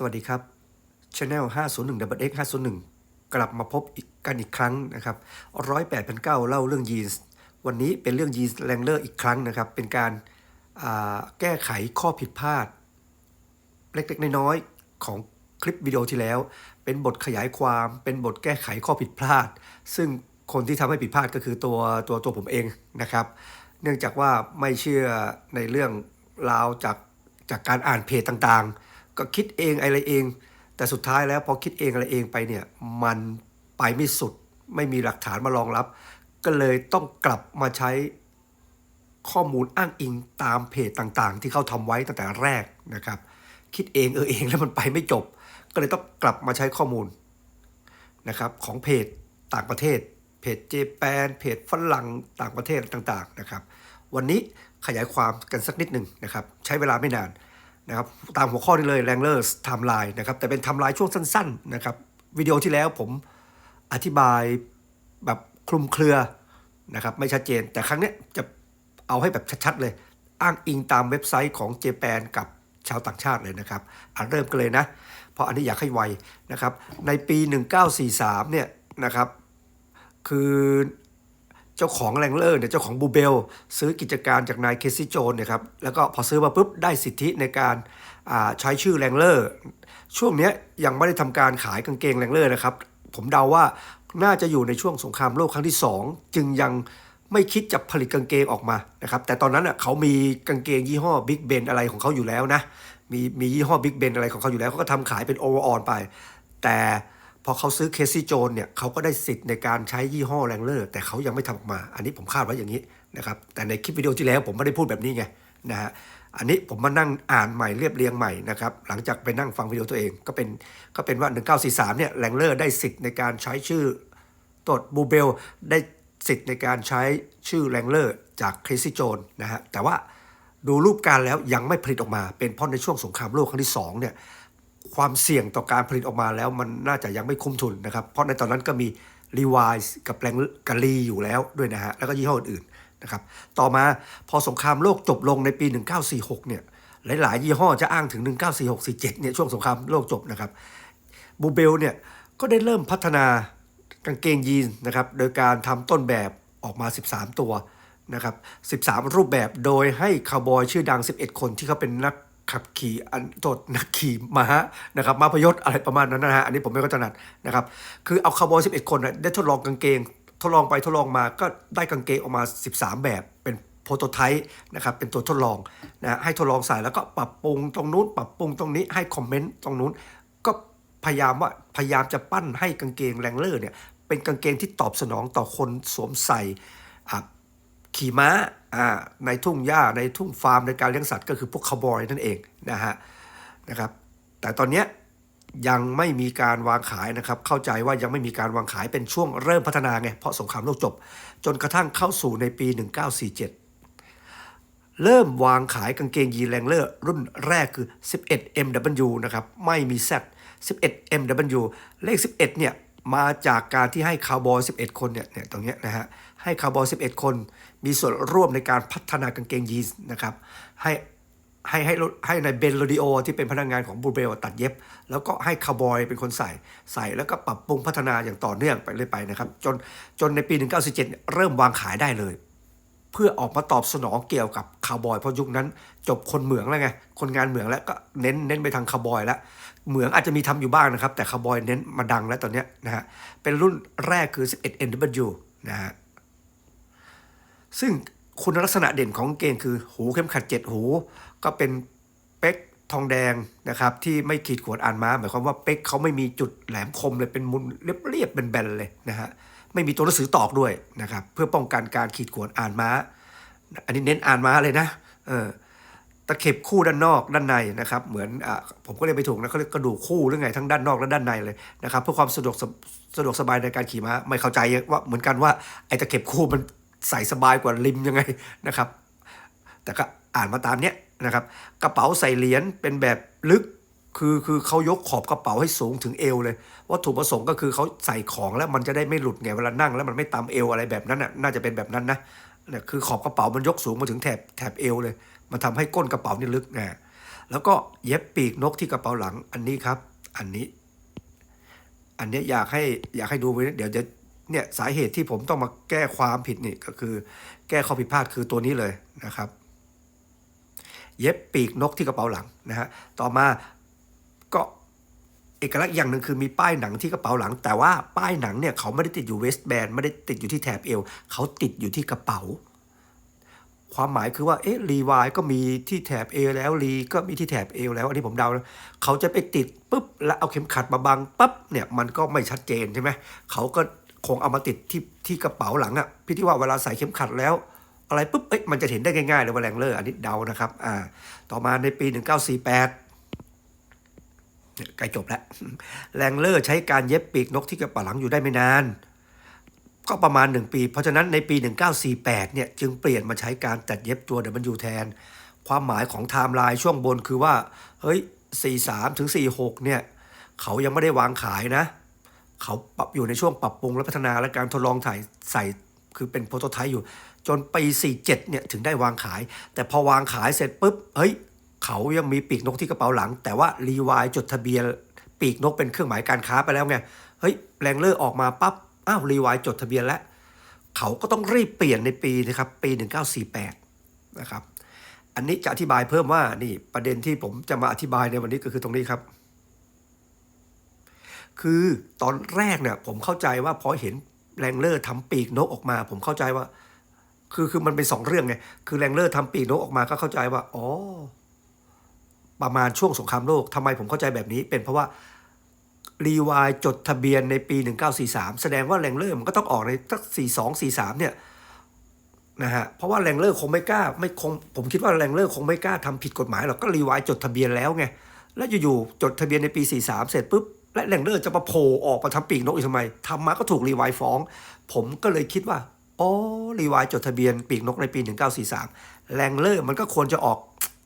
สวัสดีครับ Channel 501 Double X 501 กลับมาพบกันอีกครั้งนะครับร้อยแปดพันเก้าเล่าเรื่องยีนส์วันนี้เป็นเรื่องยีนส์แรงเลอร์อีกครั้งนะครับ เป็นการาแก้ไขข้อผิดพลาด เล็กๆ น้อยๆ ของคลิปวิดีโอที่แล้ว เป็นบทขยายความ เป็นบทแก้ไขข้อผิดพลาด ซึ่งคนที่ทำให้ผิดพลาดก็คือตัวตัวตัวผมเองนะครับ เนื่องจากว่าไม่เชื่อในเรื่องราวจากจากการอ่านเพจต่างๆ ก็คิดเองอะไรเอง แต่สุดท้ายแล้วพอคิดเองอะไรเองไปเนี่ยมันไปไม่สุดไม่มีหลักฐานมารองรับ ก็เลยต้องกลับมาใช้ข้อมูลอ้างอิงตามเพจต่างๆ ที่เขาทำไว้ตั้งแต่แรกนะครับ คิดเองเออเองแล้วมันไปไม่จบ ก็เลยต้องกลับมาใช้ข้อมูลนะครับของเพจต่างประเทศ เพจเจแปนเพจฝรั่งต่างประเทศต่างๆนะครับ วันนี้ขยายความกันสักนิดหนึ่งนะครับ ใช้เวลาไม่นาน นะครับตามหัวข้อนี้เลยแรงเลอร์ไทม์ไลน์นะครับแต่เป็นไทม์ไลน์ช่วงสั้นๆนะครับวิดีโอที่แล้วผมอธิบายแบบคลุมเครือนะครับไม่ชัดเจน แต่ครั้งนี้จะเอาให้แบบชัดๆเลย อ้างอิงตามเว็บไซต์ของเจแปนกับชาวต่างชาติเลยนะครับอะเริ่มกันเลยนะ เพราะอันนี้อยากให้ไวนะครับในปี 1943เนี่ยนะครับคือ เจ้าของแรงเลอร์เนี่ยเจ้าของบูเบล ซื้อกิจการจากนายเคซี่โจนเนี่ยครับแล้วก็พอซื้อมาปุ๊บได้สิทธิในการใช้ชื่อแรงเลอร์ช่วงนี้ยังไม่ได้ทำการขายกางเกงแรงเลอร์นะครับ ผมเดาว่าน่าจะอยู่ในช่วงสงครามโลกครั้งที่ 2 จึงยังไม่คิดจะผลิตกางเกงออกมานะครับแต่ตอนนั้นอะเขามีกางเกงยี่ห้อบิ๊กเบนอะไรของเขาอยู่แล้วนะมีมียี่ห้อบิ๊กเบนอะไรของเขาอยู่แล้วเขาก็ทำขายเป็นโอเวอร์ออนไป แต่ พอเขาซื้อเคซี่โจนเนี่ยเขาก็ได้สิทธิ์ในการใช้ยี่ห้อแรงเลอร์แต่เขายังไม่ทำออกมา อันนี้ผมคาดไว้อย่างนี้นะครับแต่ในคลิปวิดีโอที่แล้วผมไม่ได้พูดแบบนี้ไงนะฮะอันนี้ผมมานั่งอ่านใหม่เรียบเรียงใหม่นะครับหลังจากไปนั่งฟังวิดีโอตัวเอง ก็เป็นก็เป็นว่า 1943เนี่ยแรงเลอร์ได้สิทธิ์ในการใช้ชื่อตดบูเบลได้สิทธิ์ในการใช้ชื่อแรงเลอร์จากเคซี่โจนนะฮะแต่ว่าดูรูปการแล้วยังไม่ผลิตออกมา เป็นเพราะในช่วงสงครามโลกครั้งที่สองเนี่ย ความเสี่ยงต่อการผลิตออกมาแล้วมันน่าจะยังไม่คุ้มทุนนะครับ เพราะในตอนนั้นก็มีรีวายกับแรงกาลีอยู่แล้วด้วยนะฮะ แล้วก็ยี่ห้ออื่นๆนะครับ ต่อมาพอสงครามโลกจบลงในปี 1946 เนี่ย หลาย ๆ ยี่ห้อจะอ้างถึง 1946-47 เนี่ยช่วงสงครามโลกจบนะครับ บูเบลเนี่ยก็ได้เริ่มพัฒนากางเกงยีนนะครับ โดยการทำต้นแบบออกมา 13 ตัวนะครับ 13 รูปแบบโดยให้คาวบอยชื่อดัง 11 คนที่เขาเป็นนัก ขับขี่อันโทษนักขี่ม้านะครับมาพยศอะไรประมาณนั้นนะฮะอันนี้ผมไม่ก็ถนัดนะครับคือเอาคาวบอย11คนนะได้ทดลองกางเกง ทดลองไปทดลองมาก็ได้กางเกงออกมา 13 แบบเป็นโปรโตไทป์นะครับเป็นตัวทดลองนะให้ทดลองใส่แล้วก็ปรับปรุงตรงนู้น ปรับปรุงตรงนี้ให้คอมเมนต์ตรงนู้น ก็พยายามว่าพยายามจะปั้นให้กางเกงแรงเลอร์เนี่ยเป็นกางเกงที่ตอบสนองต่อคนสวมใส่ ขี่ม้าอ่าในทุ่งหญ้าในทุ่งฟาร์มในการเลี้ยงสัตว์ก็คือพวกคาวบอยนั่นเองนะฮะนะครับแต่ตอนนี้ยังไม่มีการวางขายนะครับ เข้าใจว่ายังไม่มีการวางขายเป็นช่วงเริ่มพัฒนาไงเพราะสงครามโลกจบ จนกระทั่งเข้าสู่ในปี 1947 เริ่มวางขายกางเกงยีนแรงเลอร์รุ่นแรกคือ 11 MW นะครับไม่มี Z 11 MW เลข 11 เนี่ยมาจากการที่ให้คาวบอย11 คนเนี่ยเนี่ยตรงเนี้ยนะฮะให้คาวบอย11 คน มีส่วนร่วมในการพัฒนากางเกงยีนส์นะครับให้ให้ให้ให้ในเบนโรดิโอที่เป็นพนักงานของบูเบลตัดเย็บ แล้วก็ให้คาวบอยเป็นคนใส่ใส่แล้วก็ปรับปรุงพัฒนาอย่างต่อเนื่องไปเรื่อยไปนะครับจนจนในปี 1947เนี่ยเริ่มวางขายได้เลย เพื่อออกมาตอบสนองเกี่ยวกับคาวบอยเพราะยุคนั้นจบคนเหมืองแล้วไงคนงานเหมืองแล้วก็เน้นเน้นไปทางคาวบอยแล้วเหมืองอาจจะมีทำอยู่บ้างนะครับ แต่คาวบอยเน้นมาดังแล้วตอนนี้นะฮะเป็นรุ่นแรกคือ 11 NW นะฮะ ซึ่งคุณลักษณะเด่นของเกงคือหูเข้มขัดเจ็ดหู ก็เป็นเป๊กทองแดงนะครับ ที่ไม่ขีดขวนอ่านม้าหมายความว่าเป๊กเขาไม่มีจุดแหลมคมเลยเป็นมุนเรียบๆเป็นแบนเลยนะฮะไม่มีตัวหนังสือตอกด้วยนะครับ เพื่อป้องกันการขีดขวนอ่านม้า อันนี้เน้นอ่านม้าเลยนะเออตะเข็บคู่ด้านนอกด้านในนะครับ เหมือนอ่าผมก็เรียกไปถูกนะเขาเรียกกระดูกคู่หรือไงทั้งด้านนอกและด้านในเลยนะครับ เพื่อความสะดวกสะดวกสบายในการขี่ม้าไม่เข้าใจว่าเหมือนกันว่าไอ้ตะเข็บคู่มัน ใส่สบายกว่าริมยังไงนะครับ แต่ก็อ่านมาตามเนี้ยนะครับ กระเป๋าใส่เหรียญเป็นแบบลึกคือคือเขายกขอบกระเป๋าให้สูงถึงเอวเลยวัตถุประสงค์ก็คือเขาใส่ของแล้วมันจะได้ไม่หลุดไงเวลานั่งแล้วมันไม่ตามเอวอะไรแบบนั้นน่ะน่าจะเป็นแบบนั้นนะเนี่ยคือขอบกระเป๋ามันยกสูงมาถึงแถบแถบเอวเลย มันทำให้ก้นกระเป๋านี่ลึกนะแล้วก็เย็บปีกนกที่กระเป๋าหลังอันนี้ครับ อันนี้ อันนี้อยากให้อยากให้ดูไว้เดี๋ยวจะ เนี่ยสาเหตุที่ผมต้องมาแก้ความผิดนี่ก็คือ แก้ข้อผิดพลาดคือตัวนี้เลยนะครับ เย็บปีกนกที่กระเป๋าหลังนะฮะต่อมาก็เอกลักษณ์อย่างหนึ่งคือมีป้ายหนังที่กระเป๋าหลัง แต่ว่าป้ายหนังเนี่ยเขาไม่ได้ติดอยู่เวสต์แบนไม่ได้ติดอยู่ที่แถบเอวเขาติดอยู่ที่กระเป๋า ความหมายคือว่าเอ๊ะรีวายก็มีที่แถบเอวแล้วรีก็มีที่แถบเอวแล้วอันนี้ผมเดานะเขาจะไปติดปุ๊บแล้วเอาเข็มขัดมาบังปั๊บเนี่ยมันก็ไม่ชัดเจนใช่ไหมเขาก็ คงเอามาติดที่ที่กระเป๋าหลังอะพี่ที่ว่าเวลาใส่เข็มขัดแล้ว อะไรปุ๊บเอ๊ะมันจะเห็นได้ง่ายๆเลยว่าแรงเลอร์อันนี้เดานะครับอ่าต่อมาในปี 1948เนี่ยใกล้จบแล้วแรงเลอร์ใช้การเย็บปีกนกที่กระเป๋าหลังอยู่ได้ไม่นาน ก็ประมาณ 1 ปี เพราะฉะนั้นในปี 1948เนี่ยจึงเปลี่ยนมาใช้การตัดเย็บตัว W แทน ความหมายของไทม์ไลน์ช่วงบนคือว่าเฮ้ย43ถึง46เนี่ยเขายังไม่ได้วางขายนะ เขาปรับอยู่ในช่วงปรับปรุงและพัฒนาและการทดลองถ่ายใส่คือเป็นโปรโตไทป์อยู่ จนปี 47 เนี่ยถึงได้วางขาย แต่พอวางขายเสร็จปุ๊บ เฮ้ย เขายังมีปีกนกที่กระเป๋าหลัง แต่ว่ารีวายจดทะเบียนปีกนกเป็นเครื่องหมายการค้าไปแล้วไง เฮ้ยแรงเลอร์ออกมาปั๊บ อ้าวรีวายจดทะเบียนแล้ว เขาก็ต้องรีบเปลี่ยนในปีนะครับปี 1948 นะครับ อันนี้จะอธิบายเพิ่มว่านี่ประเด็นที่ผมจะมาอธิบายในวันนี้ก็คือตรงนี้ครับ คือตอนแรกเนี่ยผมเข้าใจว่าพอเห็นแรงเลอร์ทำปีกนกออกมา ผมเข้าใจว่า คือคือมันเป็นสองเรื่องไงคือแรงเลอร์ทำปีกนกออกมาก็เข้าใจว่าอ๋อประมาณช่วงสงครามโลกทำไมผมเข้าใจแบบนี้ เป็นเพราะว่ารีวายจดทะเบียนในปี 1943 แสดงว่าแรงเลอร์มันก็ต้องออกในสัก42 43 เนี่ยนะฮะเพราะว่าแรงเลอร์คงไม่กล้าไม่คงผมคิดว่าแรงเลอร์คงไม่กล้าทำผิดกฎหมายหรอกก็รีวายจดทะเบียนแล้วไงแล้วอยู่ๆจดทะเบียนในปี 43 เสร็จปุ๊บ และแรงเลอร์จะมาโผล่ออกมาทำปีกนกอีกทำไมทำมาก็ถูกรีวายฟ้อง ผมก็เลยคิดว่าอ๋อรีวายจดทะเบียนปีกนกในปี 1943แรงเลอร์มันก็ควรจะออก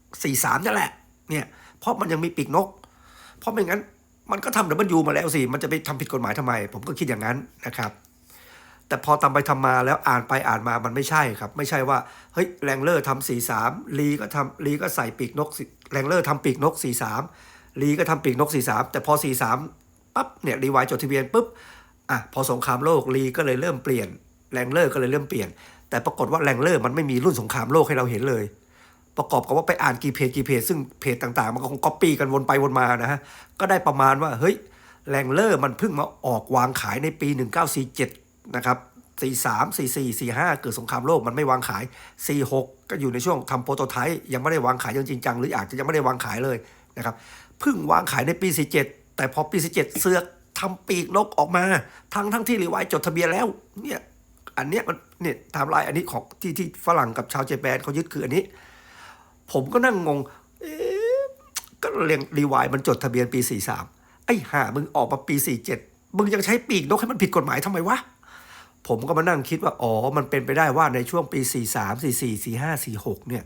43นั่นแหละเนี่ยเพราะมันยังมีปีกนก เพราะไม่งั้นมันก็ทำดับเบิลยูมาแล้วสิ มันจะไปทำผิดกฎหมายทำไม ผมก็คิดอย่างนั้นนะครับ แต่พอทำไปทำมาแล้วอ่านไปอ่านมามันไม่ใช่ครับ ไม่ใช่ว่า เฮ้ยแรงเลอร์ทำสี่สามลีก็ทำลีก็ใส่ปีกนกแรงเลอร์ทำปีกนกสี่สาม ลีก็ทำปีกนกสี่สามแต่พอสี่สามปั๊บเนี่ยรีวายจดทะเบียนปุ๊บอะพอสงครามโลกลีก็เลยเริ่มเปลี่ยนแรงเลอร์ก็เลยเริ่มเปลี่ยน แต่ปรากฏว่าแรงเลอร์มันไม่มีรุ่นสงครามโลกให้เราเห็นเลย ประกอบกับว่าไปอ่านกี่เพจกี่เพจซึ่งเพจต่างๆ มันก็คงก๊อปปี้กันวนไปวนมานะฮะก็ได้ประมาณว่าเฮ้ยแรงเลอร์มันเพิ่งมาออกวางขายในปี 1947 นะครับ 43 44 45 เกิดสงครามโลกมันไม่วางขาย 46 ก็อยู่ในช่วงทำโปรโตไทป์ยังไม่ได้วางขายจริงจังหรืออาจจะยังไม่ได้วางขายเลยนะครับ พิ่งวางขายในปี 47 แต่พอปี 47 เสือกทำปีกนกออกมา ทั้งทั้งที่รีไวจดทะเบียนแล้ว เนี่ย อันเนี้ยมันเนี่ยไทม์ไลน์อันนี้ของที่ที่ฝรั่งกับชาวเจแปนเขายึดคืออันนี้ ผมก็นั่งงง เอ๊ะก็เรียงรีไวมันจดทะเบียนปี 43 ไอ้ห่ามึงออกมาปี 47 มึงยังใช้ปีกนกให้มันผิดกฎหมายทำไมวะผมก็มานั่งคิดว่า อ๋อ มันเป็นไปได้ว่าในช่วงปี 43 44 45 46 เนี่ย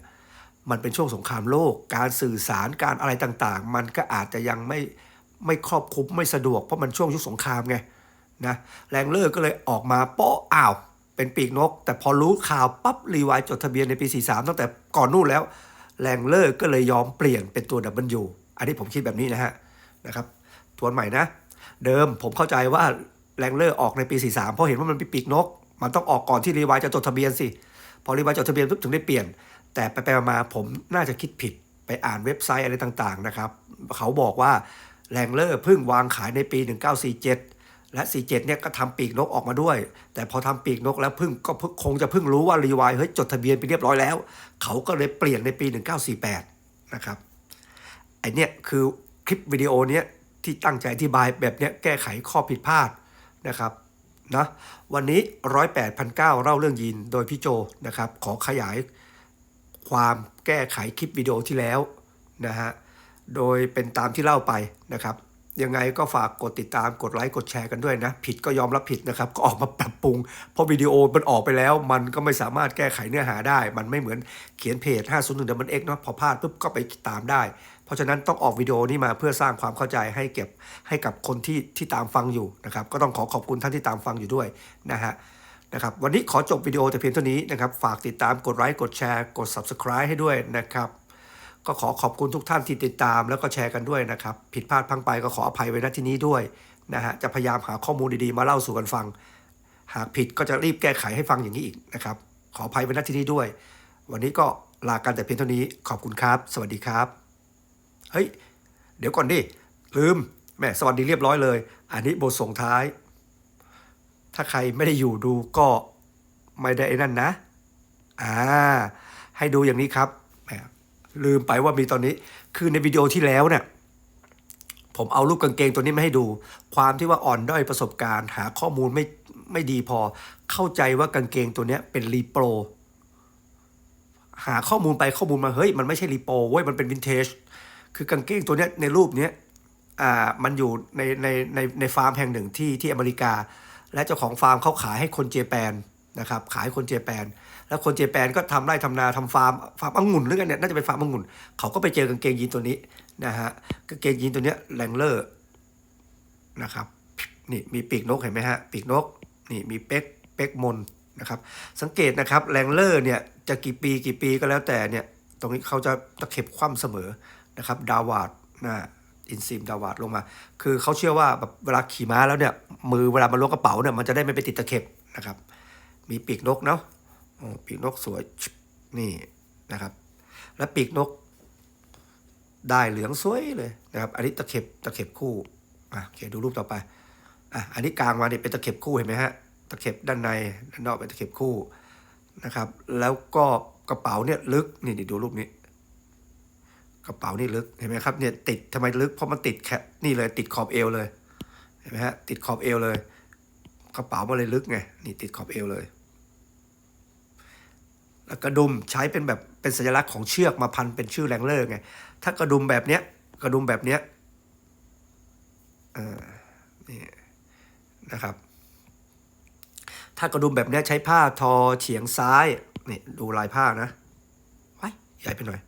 มันเป็นช่วงสงครามโลก การสื่อสารการอะไรต่างๆ มันก็อาจจะยังไม่ไม่ครอบคลุมไม่สะดวกเพราะมันช่วงยุคสงครามไงนะแรงเลอร์ก็เลยออกมาโป๊ะอ้าว เป็นปีกนก แต่พอรู้ข่าวปั๊บรีวายจดทะเบียนในปี 43 ตั้งแต่ก่อนนู่นแล้ว แรงเลอร์ก็เลยยอมเปลี่ยนเป็นตัว W อันนี้ผมคิดแบบนี้นะฮะนะครับทวนใหม่นะ เดิมผมเข้าใจว่าแรงเลอร์ออกในปี 43 เพราะเห็นว่ามันเป็นปีกนก มันต้องออกก่อนที่รีวายจะจดทะเบียนสิพอรีวายจดทะเบียนปุ๊บถึงได้เปลี่ยน แต่ไปไปมาๆผมน่าจะคิดผิดไปอ่านเว็บไซต์อะไรต่างๆนะครับ เขาบอกว่าแรงเลอร์เพิ่งวางขายในปี 1947 และ 47 เนี่ยก็ทำปีกนกออกมาด้วย แต่พอทำปีกนกแล้วพิ่งก็คงจะเพิ่งรู้ว่ารีวายเฮ้ยจดทะเบียนไปเรียบร้อยแล้ว เขาก็เลยเปลี่ยนในปี 1948 นะครับไอเนี่ยคือคลิปวิดีโอเนี้ยที่ตั้งใจอธิบายแบบเนี้ยแก้ไขข้อผิดพลาดนะครับนะวันนี้ร้อยแปดพันเก้าเล่าเรื่องยีนโดยพี่โจนะครับขอขยาย ความแก้ไขคลิปวิดีโอที่แล้วนะฮะ โดยเป็นตามที่เล่าไปนะครับ ยังไงก็ฝากกดติดตามกดไลค์กดแชร์กันด้วยนะ ผิดก็ยอมรับผิดนะครับ ก็ออกมาปรับปรุง เพราะวิดีโอมันออกไปแล้ว มันก็ไม่สามารถแก้ไขเนื้อหาได้ มันไม่เหมือนเขียนเพจ501 w x เนาะพอพลาดปุ๊บก็ไปตามได้ เพราะฉะนั้นต้องออกวิดีโอนี้มาเพื่อสร้างความเข้าใจให้เก็บให้กับคนที่ที่ตามฟังอยู่นะครับ ก็ต้องขอขอบคุณท่านที่ตามฟังอยู่ด้วยนะฮะ นะครับวันนี้ขอจบวิดีโอแต่เพียงเท่านี้นะครับฝากติดตามกดไลค์กดแชร์กด Subscribe ให้ด้วยนะครับก็ขอขอบคุณทุกท่านที่ติดตามแล้วก็แชร์กันด้วยนะครับผิดพลาดพังไปก็ขออภัยไว้ณที่นี้ด้วยนะฮะจะพยายามหาข้อมูลดีๆมาเล่าสู่กันฟัง หากผิดก็จะรีบแก้ไขให้ฟังอย่างนี้อีกนะครับขออภัยไว้ณที่นี้ด้วย วันนี้ก็ลากันแต่เพียงเท่านี้ขอบคุณครับ สวัสดีครับเฮ้ยเดี๋ยวก่อนดิลืมแม่สวัสดีเรียบร้อยเลย อันนี้บทส่งท้าย ถ้าใครไม่ได้อยู่ดูก็ไม่ได้ไอ้นั่นนะ อ่า ให้ดูอย่างนี้ครับ ลืมไปว่ามีตอนนี้ คือในวิดีโอที่แล้วเนี่ย ผมเอารูปกางเกงตัวนี้มาให้ดู ความที่ว่าอ่อนด้อยประสบการณ์ หาข้อมูลไม่ไม่ดีพอ เข้าใจว่ากางเกงตัวนี้เป็นรีโปร หาข้อมูลไปข้อมูลมา เฮ้ย มันไม่ใช่รีโปรเว้ย มันเป็นวินเทจ คือกางเกงตัวนี้ในรูปเนี้ยอ่า มันอยู่ในในในในฟาร์มแห่งหนึ่งที่ที่อเมริกา และเจ้าของฟาร์มเขาขายให้คนเจแปนนะครับขายคนเจแปน แล้วคนเจแปนก็ทำไร่ทำนาทำฟาร์มฟาร์มองุ่นหรือกันเนี่ยน่าจะเป็นฟาร์มองุ่นเขาก็ไปเจอกางเกงยีนตัวนี้นะฮะกางเกงยีนตัวเนี้ยแรงเลอร์นะครับนี่มีปีกนกเห็นไหมฮะปีกนกนี่มีเป๊กเป๊กมนนะครับสังเกตนะครับแรงเลอร์เนี่ยจะกี่ปีกี่ปีก็แล้วแต่เนี่ยตรงนี้เขาจะตะเข็บคว่ำเสมอนะครับดาวาดนะ อินซีมดาวาดลงมา คือเขาเชื่อว่าแบบเวลาขี่ม้าแล้วเนี่ย มือเวลามันล้วงกระเป๋าเนี่ยมันจะได้ไม่ไปติดตะเข็บนะครับ มีปีกนกเนาะโอ้ปีกนกสวยนี่นะครับ และปีกนกได้เหลืองสวยเลยนะครับ อันนี้ตะเข็บตะเข็บคู่อะโอเคดูรูปต่อไปอะอันนี้กลางมาเนี่ยเป็นตะเข็บคู่เห็นไหมฮะตะเข็บด้านในด้านนอกเป็นตะเข็บคู่นะครับ แล้วก็กระเป๋าเนี่ยลึกนี่ดูรูปนี้ กระเป๋านี่ลึกเห็นไหมครับเนี่ยติดทำไมลึกเพราะมันติดแค่นี่เลยติดขอบเอวเลยเห็นไหมฮะติดขอบเอวเลย กระเป๋ามันเลยลึกไงนี่ติดขอบเอวเลย แล้วกระดุมใช้เป็นแบบเป็นสัญลักษณ์ของเชือกมาพันเป็นชื่อแรงเลอร์ไงถ้ากระดุมแบบเนี้ยกระดุมแบบเนี้ยนี่นะครับ ถ้ากระดุมแบบเนี้ยใช้ผ้าทอเฉียงซ้ายนี่ดูลายผ้านะไว้ใหญ่ไปหน่อย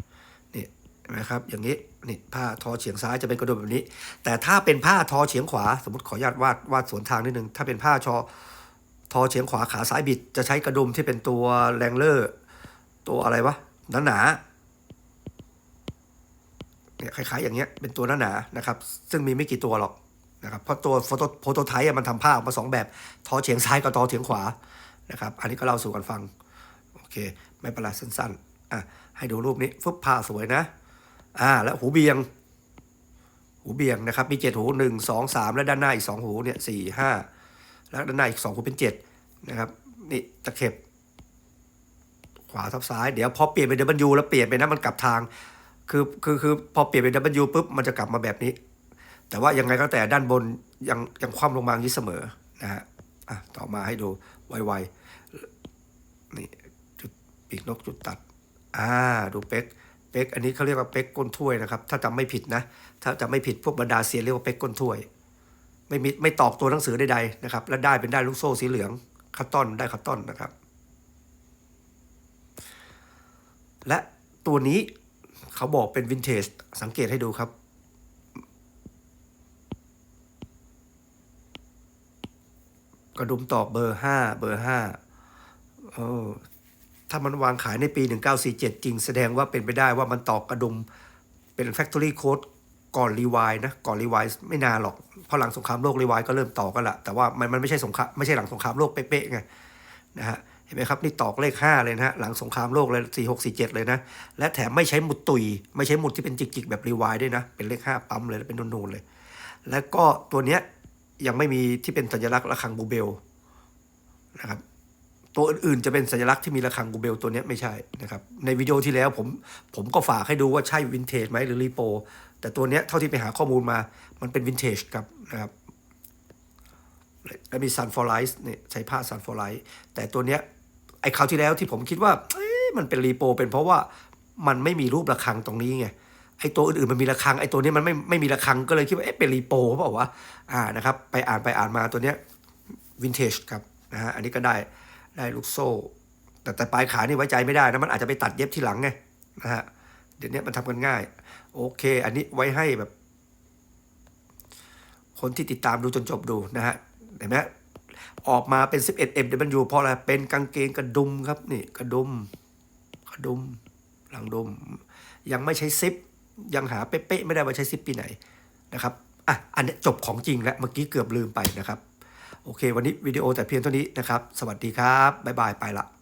นี่เห็นไหมครับ อย่างนี้นี่ผ้าทอเฉียงซ้ายจะเป็นกระดุมแบบนี้ แต่ถ้าเป็นผ้าทอเฉียงขวา สมมติขออนุญาตวาดวาดสวนทางนิดนึง ถ้าเป็นผ้าชอทอเฉียงขวาขาซ้ายบิด จะใช้กระดุมที่เป็นตัวแรงเลอร์ตัวอะไรวะหนาหนาเนี่ยคล้ายๆอย่างเงี้ยเป็นตัวหนาหนานะครับ ซึ่งมีไม่กี่ตัวหรอกนะครับเพราะตัวโฟโตโฟโตไทป์มันทำผ้าออกมาสองแบบ ทอเฉียงซ้ายกับทอเฉียงขวานะครับ อันนี้ก็เล่าสู่กันฟัง โอเค ไม่เป็นไรสั้นๆอะให้ดูรูปนี้ฟึบผ้าสวยนะ อ่าแล้วหูเบียง หูเบียงนะครับ มีเจ็ดหูหนึ่งสองสามและด้านหน้าอีกสองหูเนี่ยสี่ห้าแล้วด้านหน้าอีกสองหูเป็นเจ็ดนะครับนี่ตะเข็บ ขวาทับซ้าย เดี๋ยวพอเปลี่ยนเป็น W แล้วเปลี่ยนไปนะมันกลับทาง คือคือคือพอเปลี่ยนเป็น W ปุ๊บมันจะกลับมาแบบนี้ แต่ว่ายังไงก็แต่ด้านบนยังยังคว่ำลงมาอย่างนี้เสมอนะฮะอะต่อมาให้ดูไวๆนี่จุดปีกนกจุดตัด อ่า ดูเป๊ก ป๊กอันนี้เขาเรียกว่าเป๊กก้นถ้วยนะครับ ถ้าจำไม่ผิดนะ ถ้าจำไม่ผิดพวกบรรดาเซียนเรียกว่าเป๊กก้นถ้วย ไม่มีไม่ตอกตัวหนังสือใดๆนะครับ และได้เป็นได้ลูกโซ่สีเหลืองคัตตอนได้คัตตอนนะครับ และตัวนี้เขาบอกเป็นวินเทจสังเกตให้ดูครับกระดุมตอกเบอร์ห้าเบอร์ห้าเออ ถ้ามันวางขายในปี 1947 จริง แสดงว่าเป็นไปได้ว่ามันตอกกระดุมเป็น Factory Code ก่อนรีวายนะก่อนรีวายไม่นานหรอกเพราะหลังสงครามโลกรีวายก็เริ่มต่อกันละแต่ว่ามันมันไม่ใช่สงครามไม่ใช่หลังสงครามโลกเป๊ะๆไงนะฮะเห็นไหมครับนี่ตอกเลข 5 เลยนะฮะหลังสงครามโลกเลย46 47 เลยนะ และแถมไม่ใช้หมุดตุย ไม่ใช้หมุดที่เป็นจิกๆ แบบรีวายด้วยนะ เป็นเลข 5 ปั๊มเลยเป็นนูนๆเลย แล้วก็ตัวเนี้ยยังไม่มีที่เป็นสัญลักษณ์ระฆังบูเบลนะครับ ตัวอื่นๆจะเป็นสัญลักษณ์ที่มีระฆังบูเบลตัวนี้ไม่ใช่นะครับ ในวิดีโอที่แล้วผมผมก็ฝากให้ดูว่าใช่วินเทจไหมหรือรีโปแต่ตัวนี้เท่าที่ไปหาข้อมูลมา มันเป็นวินเทจครับนะครับแล้วมีซันฟอร์ไลท์เนี่ยใช้ผ้าซันฟอร์ไลท์แต่ตัวเนี้ยไอ้คราวที่แล้วที่ผมคิดว่ามันเป็นรีโปเป็นเพราะว่ามันไม่มีรูประฆังตรงนี้ไงไอ้ตัวอื่นๆมันมีระฆังไอ้ตัวนี้มันไม่ไม่มีระฆังก็เลยคิดว่าเอ๊ะเป็นรีโปเปล่าวะอ่านะครับ ไปอ่านไปอ่านมาตัวเนี้ยวินเทจครับนะฮะอันนี้ก็ได้ ได้ลูกโซ่ แต่แต่ปลายขานี่ไว้ใจไม่ได้นะมันอาจจะไปตัดเย็บทีหลังไงนะฮะเดี๋ยวนี้มันทำกันง่าย โอเค อันนี้ไว้ให้แบบ คนที่ติดตามดูจนจบดูนะฮะเห็นไหมออกมาเป็น 11 MW เพราะอะไรเป็นกางเกงกระดุมครับนี่กระดุมกระดุมหลังดุม ยังไม่ใช้ซิป ยังหาเป๊ะๆไม่ได้ว่าใช้ซิปปีไหนนะครับอะอันนี้จบของจริงแล้วเมื่อกี้เกือบลืมไปนะครับ โอเค วันนี้วิดีโอแต่เพียงเท่านี้นะครับ สวัสดีครับ บ๊ายบาย ไปละ